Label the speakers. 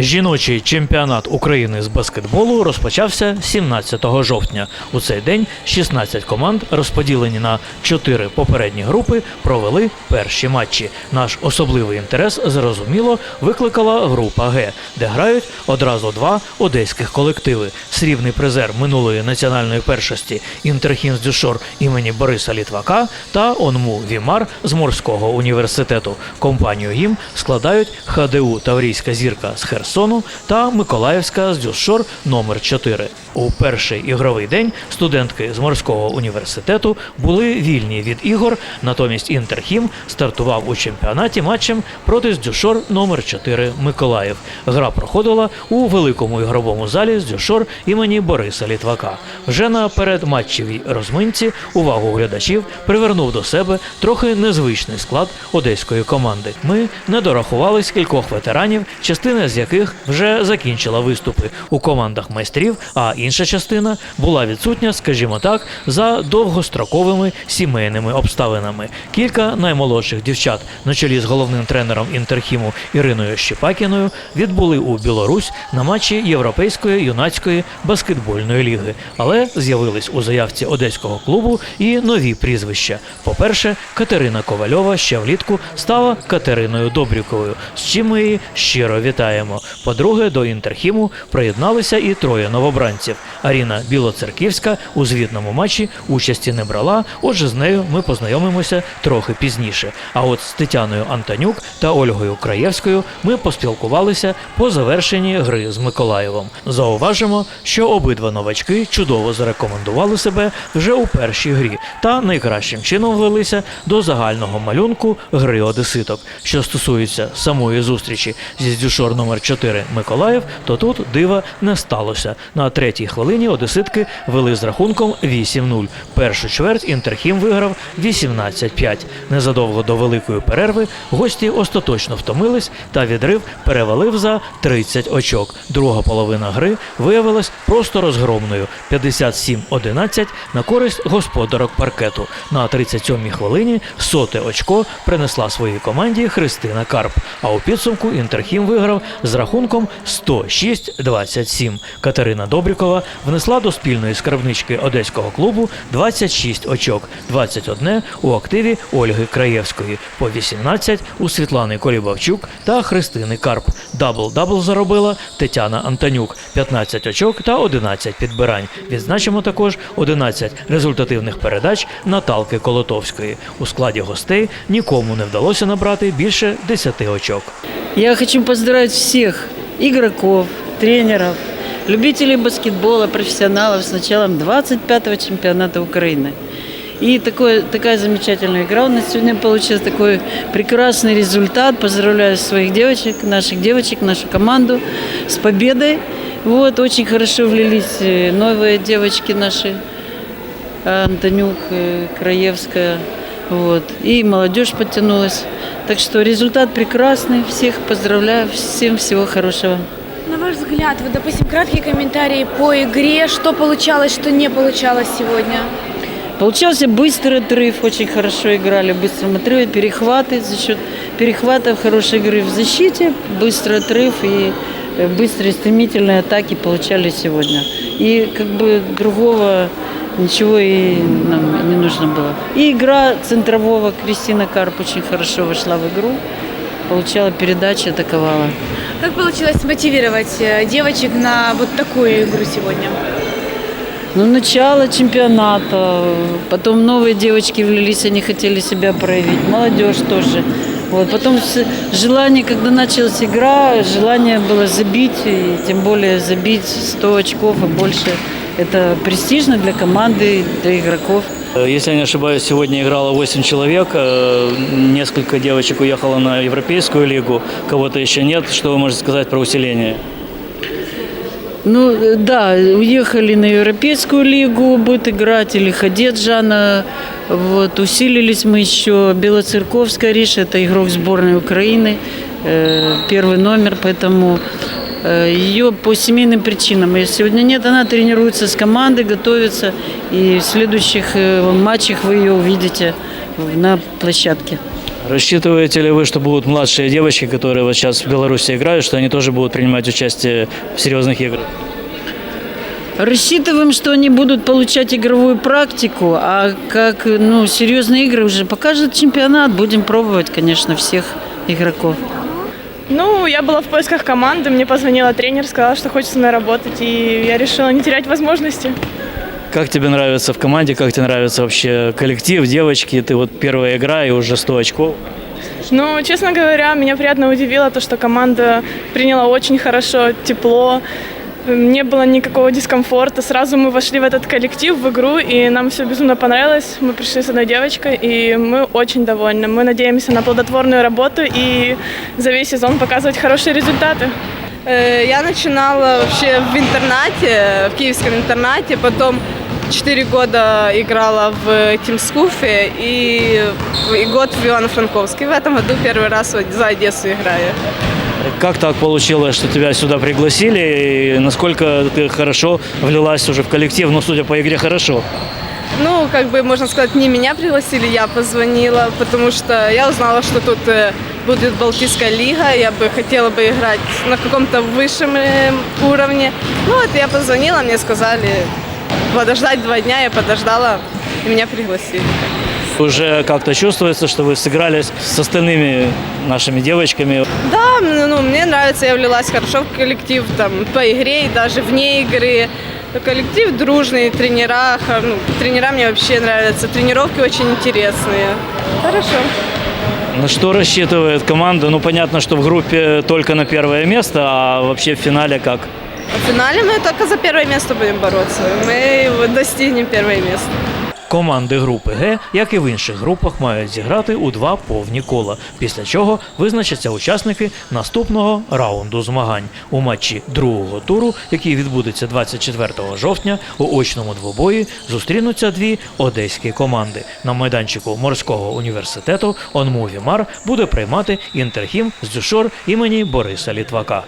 Speaker 1: Жіночий чемпіонат України з баскетболу розпочався 17 жовтня. У цей день 16 команд, розподілені на 4 попередні групи, провели перші матчі. Наш особливий інтерес зрозуміло викликала група Г, де грають одразу два одеських колективи: срібний призер минулої національної першості Інтерхінс Дюшор імені Бориса Літвака та Онму Вімар з морського університету. Компанію їм складають ХДУ Таврійська зірка з Херсону та Миколаївська з Дюшор номер 4 У перший ігровий день студентки з морського університету були вільні від ігор. Натомість Інтерхім стартував у чемпіонаті матчем проти Дюшор номер 4 Миколаїв. Гра проходила у великому ігровому залі з Дюшор імені Бориса Літвака. Вже на передматчевій розминці увагу глядачів привернув до себе трохи незвичний склад одеської команди. Ми не дорахували кількох ветеранів, частина з яких вже закінчила виступи у командах майстрів, а інша частина була відсутня, скажімо так, за довгостроковими сімейними обставинами. Кілька наймолодших дівчат на чолі з головним тренером Інтерхіму Іриною Щепакіною відбули у Білорусь на матчі Європейської юнацької баскетбольної ліги, але з'явились у заявці одеського клубу і нові прізвища. По-перше, Катерина Ковальова ще влітку стала Катериною Добрюковою, з чим ми її щиро вітаємо. По-друге, до Інтерхіму приєдналися і троє новобранців. Аріна Білоцерківська у звітному матчі участі не брала, отже, з нею ми познайомимося трохи пізніше. А от з Тетяною Антонюк та Ольгою Краєвською ми поспілкувалися по завершенні гри з Миколаєвом. Зауважимо, що обидва новачки чудово зарекомендували себе вже у першій грі та найкращим чином влилися до загального малюнку гри одеситок. Що стосується самої зустрічі зі Здюшор номер 4 Миколаїв, то тут дива не сталося. На третій хвилині одеситки вели з рахунком 8-0. Першу чверть Інтерхім виграв 18-5. Незадовго до великої перерви гості остаточно втомились та відрив перевалив за 30 очок. Друга половина гри виявилась просто розгромною 57-11 на користь господарок паркету. На 37-й хвилині соте очко принесла своїй команді Христина Карп. А у підсумку Інтерхім виграв з рахунком 106-27. Катерина Добрікова внесла до спільної скарбнички одеського клубу 26 очок, 21 у активі Ольги Краєвської, по 18 у Світлани Колібавчук та Христини Карп. Дабл-дабл заробила Тетяна Антонюк, 15 очок та 11 підбирань. Відзначимо також 11 результативних передач Наталки Колотовської. У складі гостей нікому не вдалося набрати більше 10 очок.
Speaker 2: Я хочу поздравить всех игроков, тренеров, любителей баскетбола, профессионалов с началом 25-го чемпионата Украины. И такой, такая замечательная игра у нас сегодня получилась, такой прекрасный результат. Поздравляю своих девочек, наших девочек, нашу команду с победой. Вот, очень хорошо влились э, новые девочки наши, Антонюк, э, Краевская, вот, и молодежь подтянулась. Так что результат прекрасный, всех поздравляю, всем всего хорошего.
Speaker 3: На ваш взгляд, вот, допустим, краткие комментарии по игре, что получалось, что не получалось сегодня?
Speaker 2: Получался быстрый отрыв, очень хорошо играли в быстром отрыве, перехваты за счет перехватов хорошей игры в защите, быстрый отрыв и э, быстрые стремительные атаки получали сегодня. И как бы другого ничего и нам не нужно было. И игра центрового Кристина Карп очень хорошо вошла в игру, получала передачи, атаковала.
Speaker 3: Как получилось мотивировать э, девочек на вот такую игру сегодня?
Speaker 2: Ну, начало чемпионата, потом новые девочки влились, они хотели себя проявить, молодежь тоже. Вот. Потом желание, когда началась игра, желание было забить, и тем более забить 100 очков и больше. Это престижно для команды, для игроков.
Speaker 1: Э, Если я не ошибаюсь, сегодня играло 8 человек, э, несколько девочек уехало на Европейскую лигу, кого-то еще нет. Что вы можете сказать про усиление?
Speaker 2: Ну, э, да, уехали на Европейскую лигу, будет играть или Хадеджана. Вот, усилились мы еще. Белоцерковская Риша, это игрок сборной Украины, э, первый номер, поэтому э, ее по семейным причинам ее сегодня нет. Она тренируется с командой, готовится, и в следующих э, матчах вы ее увидите на площадке.
Speaker 4: Рассчитываете ли вы, что будут младшие девочки, которые вот сейчас в Беларуси играют, что они тоже будут принимать участие в серьезных играх?
Speaker 2: Рассчитываем, что они будут получать игровую практику, а как ну, серьезные игры уже покажет чемпионат. Будем пробовать, конечно, всех игроков.
Speaker 5: Ну, я была в поисках команды, мне позвонила тренер, сказала, что хочет со мной работать, и я решила не терять возможности.
Speaker 4: Как тебе нравится в команде, как тебе нравится вообще коллектив, девочки? Ты вот первая игра и уже 100 очков.
Speaker 5: Ну, честно говоря, меня приятно удивило то, что команда приняла очень хорошо, тепло, Не было никакого дискомфорта. Сразу мы вошли в этот коллектив, в игру, и нам все безумно понравилось. Мы пришли с одной девочкой, и мы очень довольны. Мы надеемся на плодотворную работу и за весь сезон показывать хорошие результаты.
Speaker 6: Э, Я начинала вообще в интернате, в киевском интернате, потом 4 года играла в Тимскуфе и, и год в Ивано-Франковске. В этом году первый раз за Одессу играю.
Speaker 4: Как так получилось, что тебя сюда пригласили? И насколько ты хорошо влилась уже в коллектив? Ну, судя по игре, хорошо.
Speaker 6: Ну, как бы, можно сказать, не меня пригласили, я позвонила, потому что я узнала, что тут э, будет Балтийская лига, я бы хотела бы играть на каком-то высшем э, уровне. Ну, вот я позвонила, мне сказали подождать два дня, я подождала, и меня пригласили.
Speaker 4: Уже как-то чувствуется, что вы сыгрались с остальными нашими девочками.
Speaker 6: Ну, мне нравится, я влилась хорошо в коллектив, там, по игре и даже вне игры. Коллектив дружный, тренера, ха- ну, тренера мне вообще нравятся, тренировки очень интересные. Хорошо.
Speaker 4: На что рассчитывает команда? Ну, понятно, что в группе только на первое место, а вообще в финале как?
Speaker 6: В финале мы только за первое место будем бороться. Мы достигнем первое место.
Speaker 1: Команди групи Г, як і в інших групах, мають зіграти у два повні кола, після чого визначаться учасники наступного раунду змагань у матчі другого туру, який відбудеться 24 жовтня у очному двобої. Зустрінуться дві одеські команди. На майданчику морського університету Онмуві Мар буде приймати інтерхім з Дзюшор імені Бориса Літвака.